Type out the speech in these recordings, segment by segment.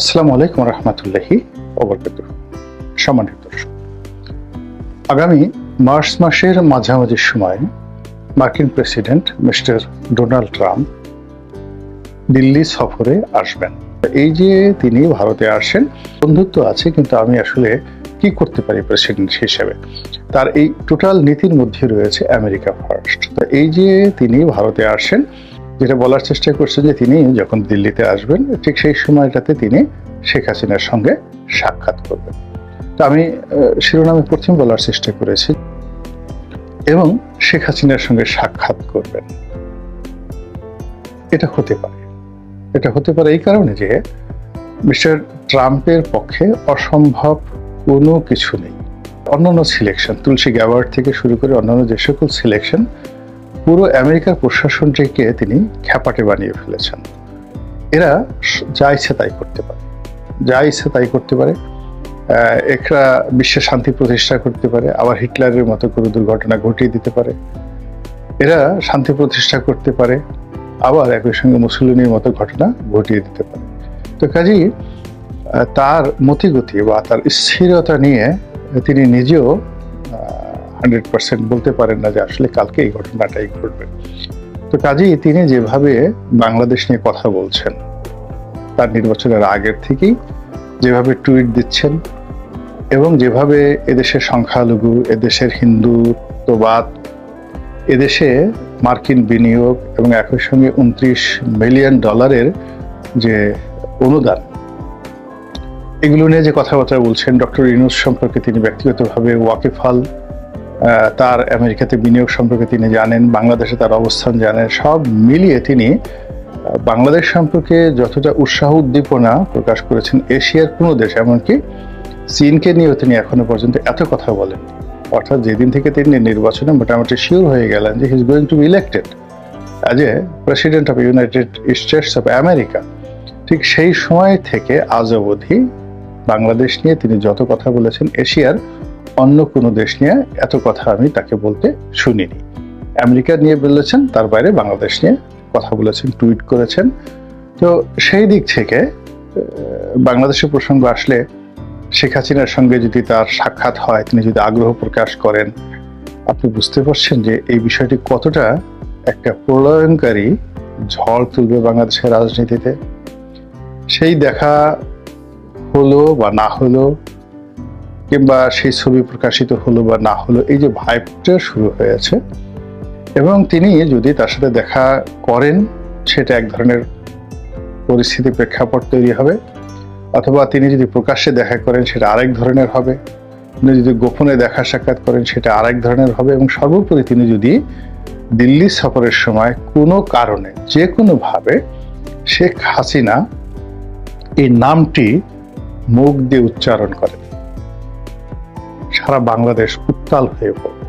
আসসালামু আলাইকুম রহমতুল্লাহি ওবরকাত। সম্মানিত দর্শক, আগামী মার্চ মাসের মাঝামাঝি সময় মার্কিন president mister Donald Trump Delhi সফরে আসবেন। এই যে তিনি ভারতে আসেন, বন্ধুত্ব আছে, কিন্তু আমি আসলে কি করতে পারি প্রেসিডেন্ট হিসেবে? তার এই টোটাল নীতির মধ্যে রয়েছে আমেরিকা ফার্স্ট। তো এই যে তিনি ভারতে আসেন যেটা বলার চেষ্টা করছেন যে তিনি যখন দিল্লিতে আসবেন, ঠিক সেই সময়টাতে তিনি শেখ হাসিনার সঙ্গে সাক্ষাৎ করবেন। তো আমি শিরোনামে প্রথম বলার চেষ্টা করেছি। এবং শেখ হাসিনার সঙ্গে সাক্ষাৎ করবেন। এটা হতে পারে। এটা হতে পারে এই কারণে যে মিস্টার ট্রাম্পের পক্ষে অসম্ভব কোনো কিছু নেই। অন্যান্য সিলেকশন তুলসী গ্যাওয়ার্ড থেকে শুরু করে অন্যান্য যে সকল সিলেকশন পুরো আমেরিকার প্রশাসনটিকে তিনি খ্যাপাটে বানিয়ে ফেলেছেন। এরা যা ইচ্ছে তাই করতে পারে। যা ইচ্ছে তাই করতে পারে। আহ, এরা বিশ্বে শান্তি প্রতিষ্ঠা করতে পারে। আবার হিটলারের মতো কোনো দুর্ঘটনা ঘটিয়ে দিতে পারে। এরা শান্তি প্রতিষ্ঠা করতে পারে। আবার একই সঙ্গে মুসলিমের মতো ঘটনা ঘটিয়ে দিতে পারে। তো কাজেই তার মতিগতি বা তার স্থিরতা নিয়ে তিনি নিজেও হান্ড্রেড পার্সেন্ট বলতে পারেন না যে আসলে কালকে এই ঘটনাটাই ঘটবে। তো কাজেই তিনি যেভাবে বাংলাদেশ নিয়ে কথা বলছেন, তার নির্বাচনের আগের থেকেই যেভাবে টুইট দিচ্ছেন এবং যেভাবে এদেশের সংখ্যালঘু, এদেশের হিন্দুত্ববাদ এদেশে মার্কিন বিনিয়োগ এবং একই সঙ্গে উনত্রিশ মিলিয়ন ডলারের যে অনুদান, এগুলো নিয়ে যে কথাবার্তা বলছেন ডক্টর ইনুস সম্পর্কে তিনি ব্যক্তিগতভাবে ওয়াকিফাল তার আমেরিকাতে বিনিয়োগ সম্পর্কে তিনি জানেন, বাংলাদেশে তার অবস্থান জানেন, সব মিলিয়ে তিনি বাংলাদেশ সম্পর্কে যতটা উৎসাহ উদ্দীপনা প্রকাশ করেছেন এশিয়ার কোনো দেশ, এমনকি চীনকে নিয়েও তিনি এখনও পর্যন্ত এত কথা বলেন। অর্থাৎ যেদিন থেকে তিনি নির্বাচনে মোটামুটি শিওর হয়ে গেলেন যে he is going to be elected as a president of United States of America ঠিক সেই সময় থেকে আজ অবধি বাংলাদেশ নিয়ে তিনি যত কথা বলেছেন, এশিয়ার অন্য কোনো দেশ নিয়ে এত কথা আমি তাকে বলতে শুনিনি। আমেরিকা নিয়ে বলেছেন, তার বাইরে বাংলাদেশ নিয়ে কথা বলেছেন, টুইট করেছেন। তো সেই দিক থেকে বাংলাদেশের প্রসঙ্গ আসলে শেখ হাসিনার সঙ্গে যদি তার সাক্ষাৎ হয়, তিনি যদি আগ্রহ প্রকাশ করেন, আপনি বুঝতে পারছেন যে এই বিষয়টি কতটা একটা প্রলয়নকারী ঝড় তুলবে বাংলাদেশের রাজনীতিতে। সেই দেখা হলো বা না হলো কিংবা সেই ছবি প্রকাশিত হলো বা না হলো, এই যে ভাইবটা শুরু হয়েছে। এবং তিনি যদি তার সাথে দেখা করেন, সেটা এক ধরনের পরিস্থিতি প্রেক্ষাপট তৈরি হবে। অথবা তিনি যদি প্রকাশ্যে দেখা করেন, সেটা আরেক ধরনের হবে। তিনি যদি গোপনে দেখা সাক্ষাৎ করেন, সেটা আরেক ধরনের হবে। এবং সর্বোপরি তিনি যদি দিল্লি সফরের সময় কোনো কারণে, যে কোনোভাবে শেখ হাসিনা এই নামটি মুখ দিয়ে উচ্চারণ করেন। সারা বাংলাদেশ উত্তাল হয়ে পড়বে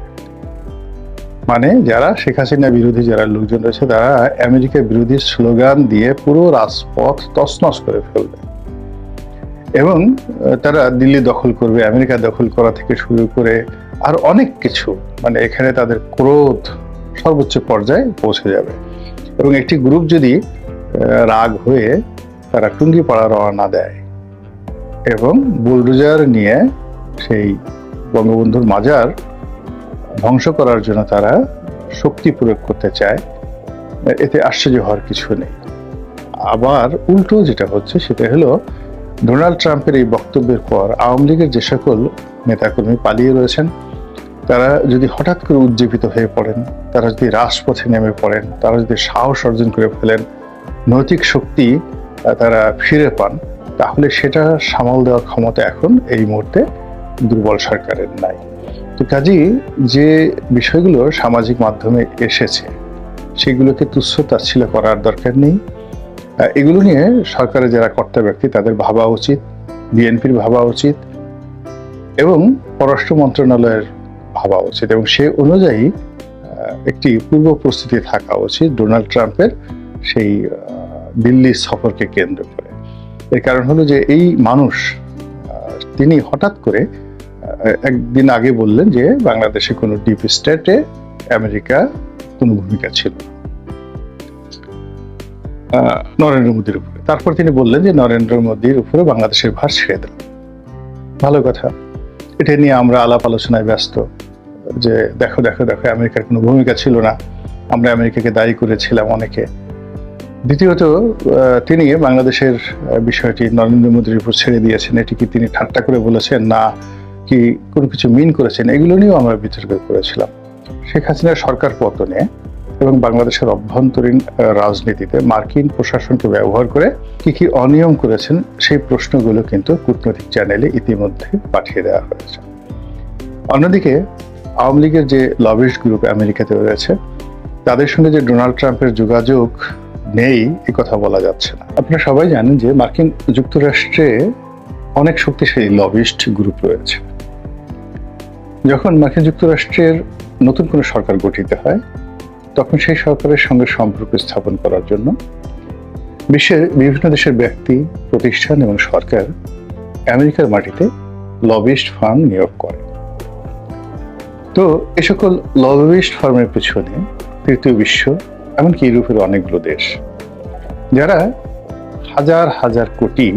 মানে যারা শেখ হাসিনা বিরোধী, যারা লোকজন রয়েছে, তারা আমেরিকা বিরোধী স্লোগান দিয়ে পুরো রাজপথ তছনছ করে ফেলবে। এবং তারা দিল্লি দখল করবে, আমেরিকা দখল করা থেকে শুরু করে আর অনেক কিছু মানে এখানে তাদের ক্রোধ সর্বোচ্চ পর্যায়ে পৌঁছে যাবে। এবং একটি গ্রুপ যদি রাগ হয়ে তারা টুঙ্গি পাড়া রওনা দেয় এবং বুলডোজার নিয়ে সেই বঙ্গবন্ধুর মাজার ধ্বংস করার জন্য তারা শক্তি প্রয়োগ করতে চায়, এতে আশ্চর্য হওয়ার কিছু নেই। আবার উল্টো যেটা হচ্ছে, সেটা হলো ডোনাল্ড ট্রাম্পের এই বক্তব্যের পর আওয়ামী লীগের যে সকল নেতাকর্মী পালিয়ে রয়েছেন, তারা যদি হঠাৎ করে উজ্জীবিত হয়ে পড়েন, তারা যদি রাজপথে নেমে পড়েন, তারা যদি সাহস অর্জন করে ফেলেন, নৈতিক শক্তি তারা ফিরে পান, তাহলে সেটা সামাল দেওয়ার ক্ষমতা এখন এই মুহূর্তে দুর্বল সরকারের নাই। তো কাজেই যে বিষয়গুলো সামাজিক মাধ্যমে এসেছে, সেগুলোকে তুচ্ছ তাচ্ছিল্য করার দরকার নেই। এগুলো নিয়ে সরকারের যারা কর্তা ব্যক্তি, তাদের ভাবা উচিত, বিএনপির ভাবা উচিত এবং পররাষ্ট্র মন্ত্রণালয়ের ভাবা উচিত এবং সে অনুযায়ী একটি পূর্ব প্রস্তুতি থাকা উচিত ডোনাল্ড ট্রাম্পের সেই দিল্লি সফরকে কেন্দ্র করে। এর কারণ হলো যে এই মানুষ তিনি হঠাৎ করে একদিন আগে বললেন যে বাংলাদেশে কোনো ডিপ স্টেটে আমেরিকা কোনো ভূমিকা ছিল নরেন্দ্র মোদীর উপরে। তারপর তিনি বললেন যে নরেন্দ্র মোদীর উপরে বাংলাদেশের ভার ছেড়ে দিল ভালো কথা। এটা নিয়ে আমরা আলাপ আলোচনায় ব্যস্ত যে দেখো দেখো দেখো, আমেরিকার কোনো ভূমিকা ছিল না। আমরা আমেরিকাকে দায়ী করেছিলাম অনেকে। দ্বিতীয়ত তিনি বাংলাদেশের বিষয়টি নরেন্দ্র মোদীর উপর ছেড়ে দিয়েছেন। এটি কি তিনি ঠাট্টা করে বলেছেন? না। কি কোনো কিছু মিন করেছেন, এগুলো নিয়েও আমরা বিতর্ক করেছিলাম। শেখ হাসিনার সরকার পতনে এবং বাংলাদেশের অভ্যন্তরীণ রাজনীতিতে মার্কিন প্রশাসনকে ব্যবহার করে কি কি অনিয়ম করেছেন, সেই প্রশ্নগুলো কিন্তু কূটনৈতিক চ্যানেলে ইতিমধ্যে পাঠিয়ে দেওয়া হয়েছে। অন্যদিকে, আওয়ামী লীগের যে লবিস্ট গ্রুপ আমেরিকাতে রয়েছে, তাদের সঙ্গে যে ডোনাল্ড ট্রাম্পের যোগাযোগ নেই, এ কথা বলা যাচ্ছে না। আপনারা সবাই জানেন যে মার্কিন যুক্তরাষ্ট্রে অনেক শক্তিশালী লবিস্ট গ্রুপ রয়েছে। যখন মার্কিন যুক্তরাষ্ট্রের নতুন কোনো সরকার গঠিত হয়, তখন সেই সরকারের সঙ্গে সম্পর্ক স্থাপন করার জন্য বিশ্বের বিভিন্ন দেশের ব্যক্তি, প্রতিষ্ঠান এবং সরকার আমেরিকার মাটিতে লবিস্ট ফার্ম নিয়োগ করে। তো এ সকল লবিস্ট ফার্মের পেছনে তৃতীয় বিশ্ব, এমনকি ইউরোপের অনেকগুলো দেশ, যারা হাজার হাজার কোটি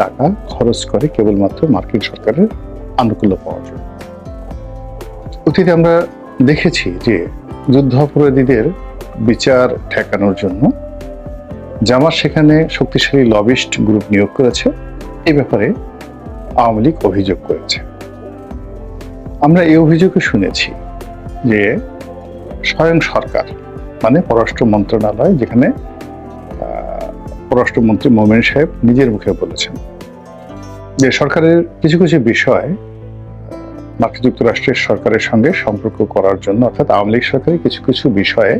টাকা খরচ করে কেবলমাত্র মার্কিন সরকারের আনুকূল্য পাওয়ার জন্য। অতীতে আমরা দেখেছি যে যুদ্ধ অপরাধীদের বিচার ঠেকানোর জন্য জামাত সেখানে শক্তিশালী লবিস্ট গ্রুপ নিয়োগ করেছে। এই ব্যাপারে আওয়ামী লীগ অভিযোগ করেছে। আমরা এই অভিযোগও শুনেছি যে স্বয়ং সরকার মানে পররাষ্ট্র মন্ত্রণালয়, যেখানে পররাষ্ট্রমন্ত্রী মোমেন সাহেব নিজের মুখে বলেছেন যে সরকারের কিছু কিছু বিষয় মার্কিন যুক্তরাষ্ট্রের সরকারের সঙ্গে সম্পর্ক করার জন্য, অর্থাৎ আওয়ামী লীগ সরকারের কিছু কিছু বিষয়ে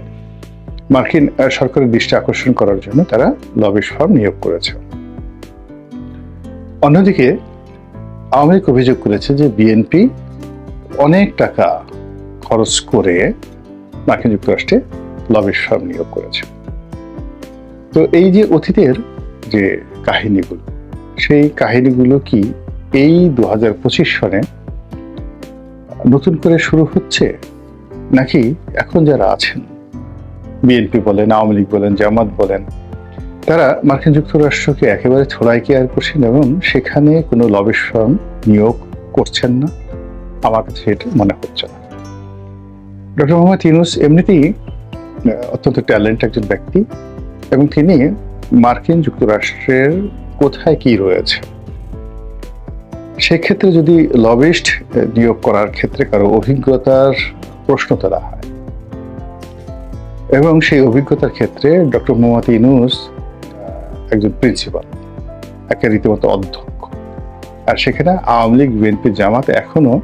মার্কিন সরকারের দৃষ্টি আকর্ষণ করার জন্য তারা লবিশ ফার্ম নিয়োগ করেছে। অন্যদিকে, আওয়ামী লীগ অভিযোগ করেছে যে বিএনপি অনেক টাকা খরচ করে মার্কিন যুক্তরাষ্ট্রে লবিশ ফার্ম নিয়োগ করেছে। তো এই যে অতীতের যে কাহিনীগুলো, সেই কাহিনীগুলো কি এই দু হাজার পঁচিশ সনে নতুন করে শুরু হচ্ছে? নাকি এখন যারা আছেন? বিএনপি বলেন, আওয়ামী লীগ বলেন, জামাত বলেন, তারা মার্কিন যুক্তরাষ্ট্রকে একেবারে ছোড়াই কেয়ার করছেন এবং সেখানে কোনো লবিশ ফার্ম নিয়োগ করছেন না? আমার কাছে এটা মনে হচ্ছে না। ডক্টর মোহাম্মদ ইউনুস এমনিতেই অত্যন্ত ট্যালেন্ট একজন ব্যক্তি এবং তিনি মার্কিন যুক্তরাষ্ট্রের কোথায় কি রয়েছে? সেক্ষেত্রে যদি লবিস্ট নিয়োগ করার ক্ষেত্রে কারও অভিজ্ঞতার প্রশ্ন তোলা হয়। এবং সেই অভিজ্ঞতার ক্ষেত্রে ডক্টর মোহাম্মদ ইনুস একজন প্রিন্সিপাল একটা রীতিমতো অধ্যক্ষ। আর সেখানে আওয়ামী লীগ বিএনপি জামাত এখনও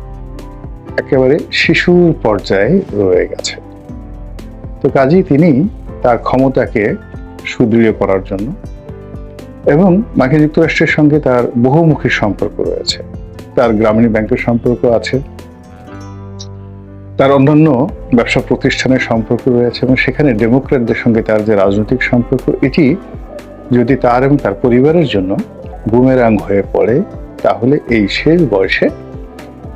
একেবারে শিশুর পর্যায়ে রয়ে গেছে। তো কাজেই তিনি তার ক্ষমতাকে সুদৃঢ় করার জন্য এবং মার্কিন যুক্তরাষ্ট্রের সঙ্গে তার বহুমুখী সম্পর্ক রয়েছে। তার গ্রামীণ ব্যাংকের সম্পর্ক আছে। তার অন্যান্য ব্যবসা প্রতিষ্ঠানের সম্পর্ক রয়েছে এবং সেখানে ডেমোক্র্যাটদের সঙ্গে তার যে রাজনৈতিক সম্পর্ক, এটি যদি তার এবং তার পরিবারের জন্য বুমেরাং হয়ে পড়ে, তাহলে এই শেষ বয়সে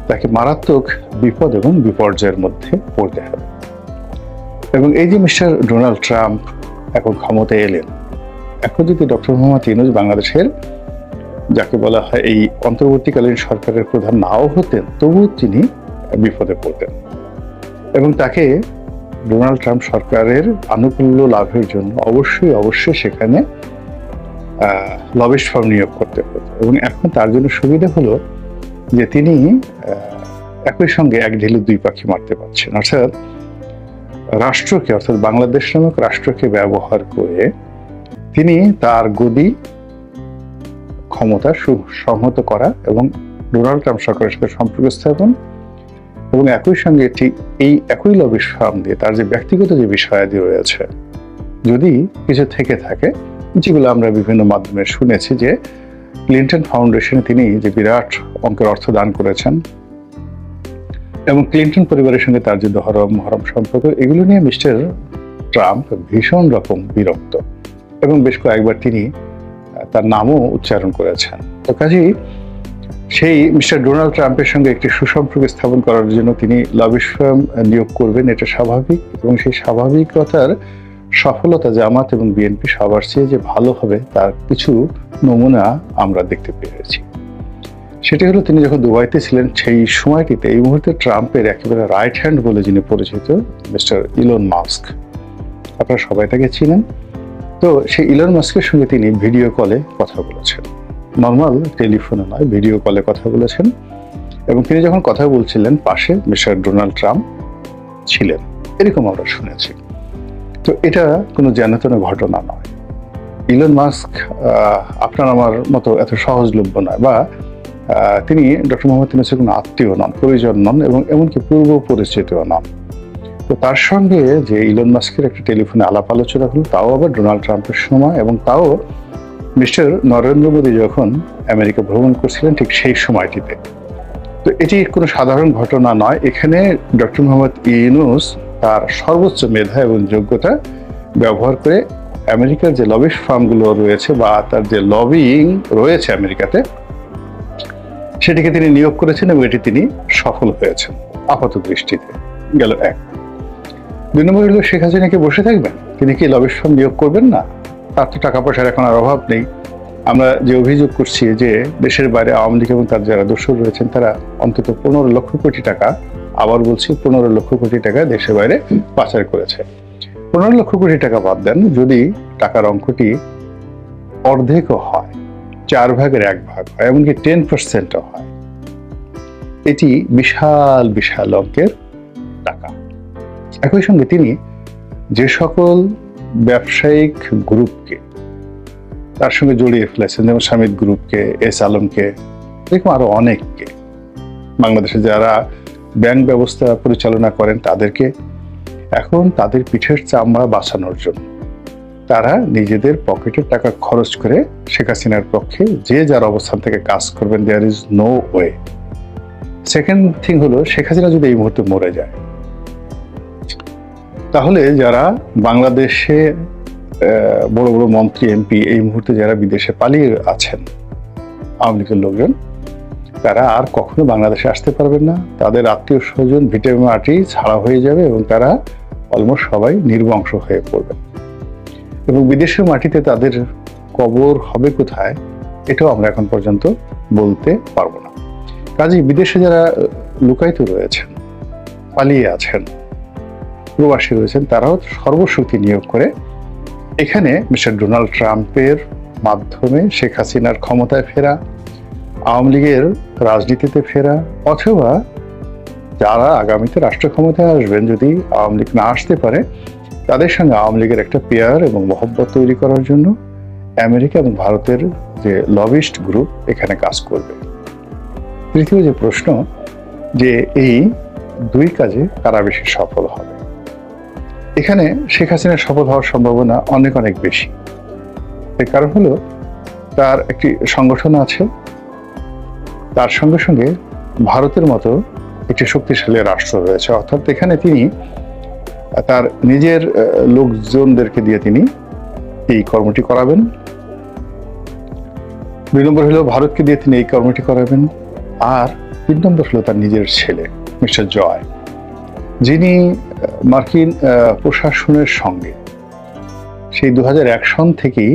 তাকে মারাত্মক বিপদ এবং বিপর্যয়ের মধ্যে পড়তে হবে। এবং এই যে মিস্টার ডোনাল্ড ট্রাম্প এখন ক্ষমতায় এলেন, এখন যদি ডক্টর মোহাম্মদ ইউনুস বাংলাদেশের যাকে বলা হয় এই অন্তর্বর্তীকালীন সরকারের প্রধান নাও হতেন, তবুও তিনি বিপদে পড়তেন। এবং তাকে ডোনাল্ড ট্রাম্প সরকারের আনুকূল্য লাভের জন্য অবশ্যই অবশ্যই সেখানে লবিস্ট ফার্ম নিয়োগ করতে হতো। এবং এখন তার জন্য সুবিধা হলো যে তিনি একই সঙ্গে এক ঢিলে দুই পাখি মারতে পারছেন। অর্থাৎ রাষ্ট্রকে, অর্থাৎ বাংলাদেশ নামক রাষ্ট্রকে ব্যবহার করে তিনি তার গদি ক্ষমতা সু- সংহত করা এবং ডোনাল্ড ট্রাম্প সরকারের সাথে সম্পর্ক স্থাপন এবং একই সঙ্গে ঠিক এই একই ফার্ম দিয়ে তার যে ব্যক্তিগত যে বিষয়াদি রয়েছে, যদি কিছু থেকে থাকে, যেগুলো আমরা বিভিন্ন মাধ্যমে শুনেছি যে ক্লিন্টন ফাউন্ডেশনে তিনি যে বিরাট অঙ্কের অর্থ দান করেছেন এবং ক্লিন্টন পরিবারের সঙ্গে তার যে দহরম মহরম সম্পর্ক, এগুলো নিয়ে মিস্টার ট্রাম্প ভীষণ রকম বিরক্ত এবং বেশ কয়েকবার তিনি তার নামও উচ্চারণ করেছেন। তো কাজেই সেই মিস্টার ডোনাল্ড ট্রাম্পের সঙ্গে একটি সুসম্পর্ক স্থাপন করার জন্য তিনি লবিশ ফার্ম নিয়োগ করবেন, এটা স্বাভাবিক এবং সেই স্বাভাবিকতার সফলতা জামাত এবং বিএনপি সবার চেয়ে যে ভালো হবে তার কিছু নমুনা আমরা দেখতে পেয়েছি। সেটি হলো তিনি যখন দুবাইতে ছিলেন, সেই সময়টিতে এই মুহূর্তে ট্রাম্পের একেবারে রাইট হ্যান্ড বলে যিনি পরিচিত, মিস্টার ইলন মাস্ক। আপনারা সবাই তাকে চিনেন। তো সেই ইলন মাস্কের সঙ্গে তিনি ভিডিও কলে কথা বলেছেন। নর্মাল টেলিফোনে নয় ভিডিও কলে কথা বলেছেন। এবং তিনি যখন কথা বলছিলেন, পাশে মিস্টার ডোনাল্ড ট্রাম্প ছিলেন। এরকম আমরা শুনেছি। তো এটা কোনো জ্ঞানতন ঘটনা নয়। ইলন মাস্ক আপনার আমার মতো এত সহজলভ্য নয় বা তিনি ডক্টর মোহাম্মদ ইউনুসের কোনো আত্মীয় নন, পরিজন নন এবং এমনকি পূর্ব পরিচিতও নন। তো তার সঙ্গে যে ইলন মাস্কের একটা টেলিফোনে আলাপ আলোচনা হলো, তাও আবার ডোনাল্ড ট্রাম্পের সময় এবং তাও মিস্টার নরেন্দ্র মোদী যখন আমেরিকা ভ্রমণ করছিলেন ঠিক সেই সময়টিতে। তো এটি কোনো সাধারণ ঘটনা নয়। এখানে ডক্টর মোহাম্মদ ইউনুস তার সর্বোচ্চ মেধা এবং যোগ্যতা ব্যবহার করে আমেরিকার যে লবিশ ফার্মগুলো রয়েছে বা তার যে লবিং রয়েছে আমেরিকাতে, সেটিকে তিনি নিয়োগ করেছেন এবং এটি তিনি সফল হয়েছেন আপাত দৃষ্টিতে। গেল এক। দুই নম্বর হলো শেখ হাসিনা কি বসে থাকবেন? তিনি কি লবিশ ফার্ম নিয়োগ করবেন না? তার তো টাকা পয়সার এখন আর অভাব নেই। আমরা যে অভিযোগ করছি যে দেশের বাইরে আওয়ামী লীগ এবং তার যারা দোষর রয়েছেন, তারা অন্তত পনেরো লক্ষ কোটি টাকা, আবার বলছি পনেরো লক্ষ কোটি টাকা দেশের বাইরে পাচার করেছে। পনেরো লক্ষ কোটি টাকা বাদ দেন, যদি টাকার অঙ্কটি অর্ধেকও হয়, চার ভাগের এক ভাগ হয়, এমনকি টেন পার্সেন্টও হয়, এটি বিশাল বিশাল অঙ্কের টাকা। একই সঙ্গে তিনি যে সকল ব্যবসায়িক গ্রুপকে তার সঙ্গে জড়িয়ে ফেলেছেন, যেমন স্বামীর গ্রুপকে, এস আলমকে, এরকম আরও অনেককে। বাংলাদেশে যারা ব্যাংক ব্যবস্থা পরিচালনা করেন, তাদেরকে এখন তাদের পিঠের চামড়া বাঁচানোর জন্য তারা নিজেদের পকেটের টাকা খরচ করে শেখ হাসিনার পক্ষে যে যার অবস্থান থেকে কাজ করবেন there is no way second thing হলো, শেখ হাসিনা যদি এই মুহূর্তে মরে যায় তাহলে যারা বাংলাদেশে বড় বড় মন্ত্রী, এমপি এই মুহূর্তে যারা বিদেশে পালিয়ে আছেন, আওয়ামী লীগের লোকজন, তারা আর কখনো বাংলাদেশে আসতে পারবেন না। তাদের আত্মীয় স্বজন ভিটে মাটি ছাড়া হয়ে যাবে এবং তারা অলমোস্ট সবাই নির্বংশ হয়ে পড়বে। এবং বিদেশের মাটিতে তাদের কবর হবে কোথায়, এটাও আমরা এখন পর্যন্ত বলতে পারব না। কাজেই বিদেশে যারা লুকায়িত রয়েছেন, পালিয়ে আছেন প্রবাসী রয়েছেন, তারাও সর্বশক্তি নিয়োগ করে এখানে মিস্টার ডোনাল্ড ট্রাম্পের মাধ্যমে শেখ হাসিনার ক্ষমতায় ফেরা, আওয়ামী লীগের রাজনীতিতে ফেরা, অথবা যারা আগামীতে রাষ্ট্র ক্ষমতায় আসবেন, যদি আওয়ামী লীগ না আসতে পারে, তাদের সঙ্গে আওয়ামী লীগের একটা পেয়ার এবং মহব্বত তৈরি করার জন্য আমেরিকা এবং ভারতের যে লবিস্ট গ্রুপ এখানে কাজ করবে। তৃতীয় যে প্রশ্ন, যে এই দুই কাজে কারা বেশি সফল হবে এখানে শেখ হাসিনার সফল হওয়ার সম্ভাবনা অনেক অনেক বেশি। এর কারণ হলো তার একটি সংগঠন আছে। তার সঙ্গে সঙ্গে ভারতের মতো একটি শক্তিশালী রাষ্ট্র রয়েছে। অর্থাৎ এখানে তিনি, তার নিজের লোকজনদেরকে দিয়ে তিনি এই কর্মটি করাবেন। দুই নম্বর হলো ভারতকে দিয়ে তিনি এই কর্মটি করাবেন। আর তিন নম্বর হলো তার নিজের ছেলে, মিস্টার জয়, যিনি মার্কিন প্রশাসনের সঙ্গে। সেই দু হাজার এক সন থেকেই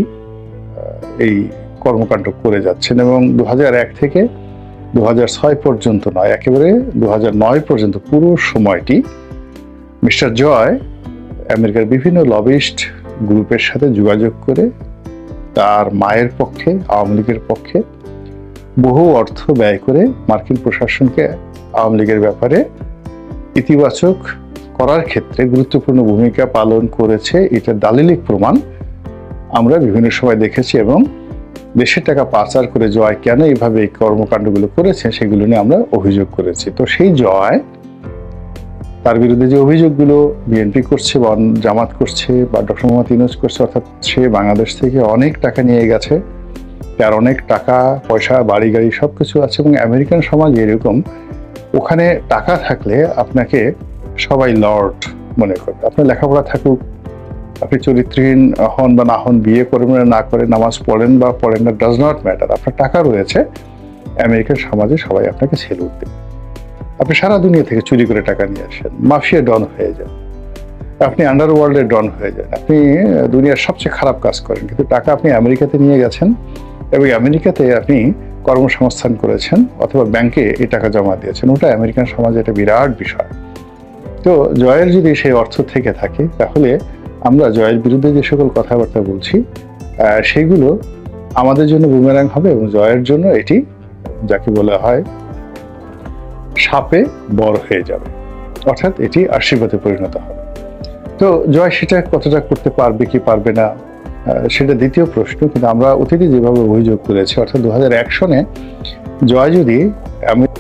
এই কর্মকাণ্ড করে যাচ্ছেন এবং দু এক থেকে দু ছয় পর্যন্ত নয়, একেবারে দু পর্যন্ত পুরো সময়টি মিস্টার জয় আমেরিকার বিভিন্ন লবিস্ট গ্রুপের সাথে যোগাযোগ করে তার মায়ের পক্ষে, আওয়ামী লীগের পক্ষে বহু অর্থ ব্যয় করে মার্কিন প্রশাসনকে আওয়ামী লীগের ব্যাপারে ইতিবাচক করার ক্ষেত্রে গুরুত্বপূর্ণ ভূমিকা পালন করেছে। এটার দালিলিক প্রমাণ। আমরা বিভিন্ন সময় দেখেছি এবং দেশের টাকা পাচার করে জয় কেন এইভাবে এই কর্মকাণ্ডগুলো করেছে সেগুলো নিয়ে আমরা অভিযোগ করেছি। তো সেই জয়, তার বিরুদ্ধে যে অভিযোগগুলো বিএনপি করছে বা জামাত করছে বা ডক্টর মোহাম্মদ ইউনুস করছে, অর্থাৎ সে বাংলাদেশ থেকে অনেক টাকা নিয়ে গেছে, তার অনেক টাকা, পয়সা বাড়ি গাড়ি সব কিছু আছে এবং আমেরিকান সমাজ এরকম। ওখানে টাকা থাকলে আপনাকে সবাই লর্ড মনে করবে আপনার লেখাপড়া থাকুক, আপনি চরিত্রহীন হন বা না হন, বিয়ে করেন বা না করে নামাজ পড়েন বা পড়েন না ডাজ নট ম্যাটার আপনার টাকা রয়েছে, আমেরিকার সমাজে সবাই আপনাকে সেলুট দেবে আপনি সারা দুনিয়া থেকে চুরি করে টাকা নিয়ে আসেন, মাফিয়া ডন হয়ে যান, আপনি আন্ডারওয়ার্ল্ডের ডন হয়ে যান, আপনি দুনিয়ার সবচেয়ে খারাপ কাজ করেন, কিন্তু টাকা আপনি আমেরিকাতে নিয়ে গেছেন এবং আমেরিকাতে আপনি কর্মসংস্থান করেছেন অথবা ব্যাংকে এই টাকা জমা দিয়েছেন ওটা আমেরিকান সমাজে একটা বিরাট বিষয়। তো জয়ের যদি সেই অর্থ থেকে থাকে, তাহলে আমরা জয়ের বিরুদ্ধে যে সকল কথাবার্তা বলছি সেগুলো আমাদের জন্য বুমেরাং হবে এবং জয়ের জন্য এটি যাকে বলা হয় সাপে বড় হয়ে যাবে। অর্থাৎ এটি আশীর্বাদে পরিণত হবে। তো জয় সেটা কতটা করতে পারবে, কি পারবে না সেটা দ্বিতীয় প্রশ্ন, কিন্তু আমরা অতীতে যেভাবে অভিযোগ করেছি, অর্থাৎ দু হাজার এক সনে জয় যদি আমেরিকা